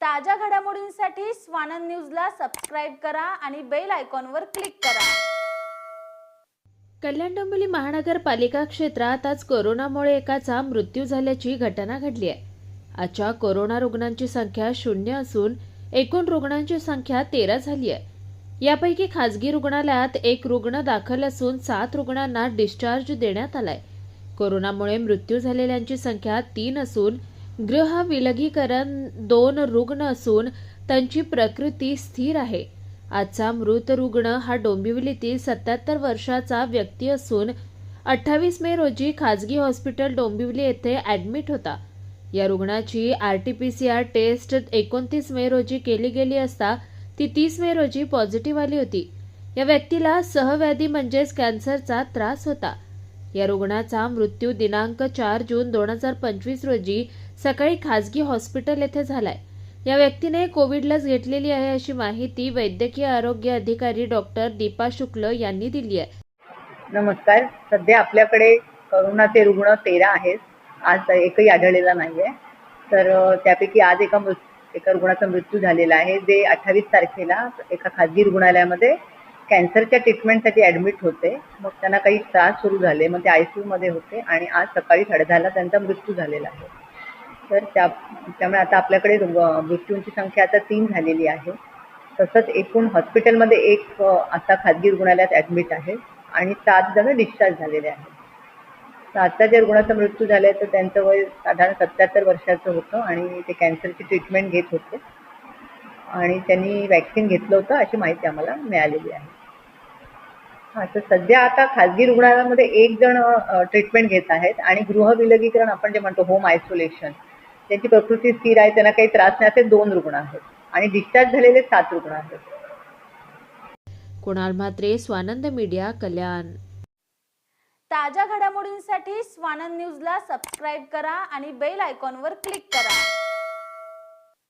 ताज्या घडामोडींसाठी स्वानंद न्यूजला सबस्क्राईब करा आणि बेल आयकॉनवर क्लिक करा. कल्याण डोंबिवली महानगरपालिका क्षेत्रात आज कोरोनामुळे एकाचा मृत्यू झाल्याची घटना घडली आहे. आजच्या कोरोना रुग्णांची संख्या शून्य असून एकूण रुग्णांची संख्या तेरा झाली आहे. यापैकी खासगी रुग्णालयात एक रुग्ण दाखल असून सात रुग्णांना डिस्चार्ज देण्यात आलाय. कोरोनामुळे मृत्यू झालेल्यांची संख्या तीन असून गृह विलगीकरण दोन रुग्ण असून त्यांची प्रकृती स्थिर आहे. आजचा मृत रुग्ण हा डोंबिवलीतील सत्याहत्तर वर्षाचा व्यक्ती असून अठ्ठावीस मे रोजी खाजगी हॉस्पिटल डोंबिवली येथे ॲडमिट होता. या रुग्णाची R T P C R test एकोणतीस मे रोजी केली गेली असता ती तीस मे रोजी पॉझिटिव्ह आली होती. या व्यक्तीला सहव्याधी म्हणजेच कॅन्सरचा त्रास होता. या रुग्णाचा मृत्यू दिनांक चार जून दोन हजार पंचवीस रोजी सकाळी खाजगी हॉस्पिटल येथे झालाय. या व्यक्तीने कोविड लस घेतलेली आहे अशी माहिती वैद्यकीय आरोग्य अधिकारी डॉक्टर दीपा शुक्ल यांनी दिली आहे. नमस्कार. सध्या आपल्याकडे करोनाचे रुग्ण तेरा आहेत. आज एकही आढळलेला नाही आहे तर त्यापैकी आज एका मृत एका रुग्णाचा मृत्यू झालेला आहे. जे अठ्ठावीस तारखेला एका खाजगी रुग्णालयामध्ये कॅन्सरच्या ट्रीटमेंटसाठी ॲडमिट होते. मग त्यांना काही त्रास सुरू झाले. मग ते आय सी यूमध्ये होते आणि आज सकाळी साडेदहाला त्यांचा मृत्यू झालेला आहे. तर त्या त्यामुळे आता आपल्याकडे मृत्यूंची संख्या आता तीन झालेली आहे. तसंच एकूण हॉस्पिटलमध्ये एक आता खाजगी रुग्णालयात ॲडमिट आहे आणि सात जण डिस्चार्ज झालेले आहेत. तर आता ज्या रुग्णाचा मृत्यू झाला आहे तर त्यांचं वय साधारण सत्याहत्तर वर्षाचं होतं आणि ते कॅन्सरची ट्रीटमेंट घेत होते. आणि त्यांनी वॅक्सिन घेतलं होतं अशी माहिती आम्हाला मिळालेली आहे. तर सध्या आता खाजगी रुग्णालयामध्ये एक जण ट्रीटमेंट घेत आहेत आणि गृहविलगीकरण आपण जे म्हणतो होम आयसोलेशन त्यांची प्रकृती स्थिर आहे त्यांना काही त्रास नाही असे दोन रुग्ण आहेत आणि डिस्चार्ज झालेले सात रुग्ण आहेत. कुणाल म्हात्रे स्वानंद मीडिया कल्याण. ताज्या घडामोडींसाठी स्वानंद न्यूजला सबस्क्राईब करा आणि बेल आयकॉनवर क्लिक करा.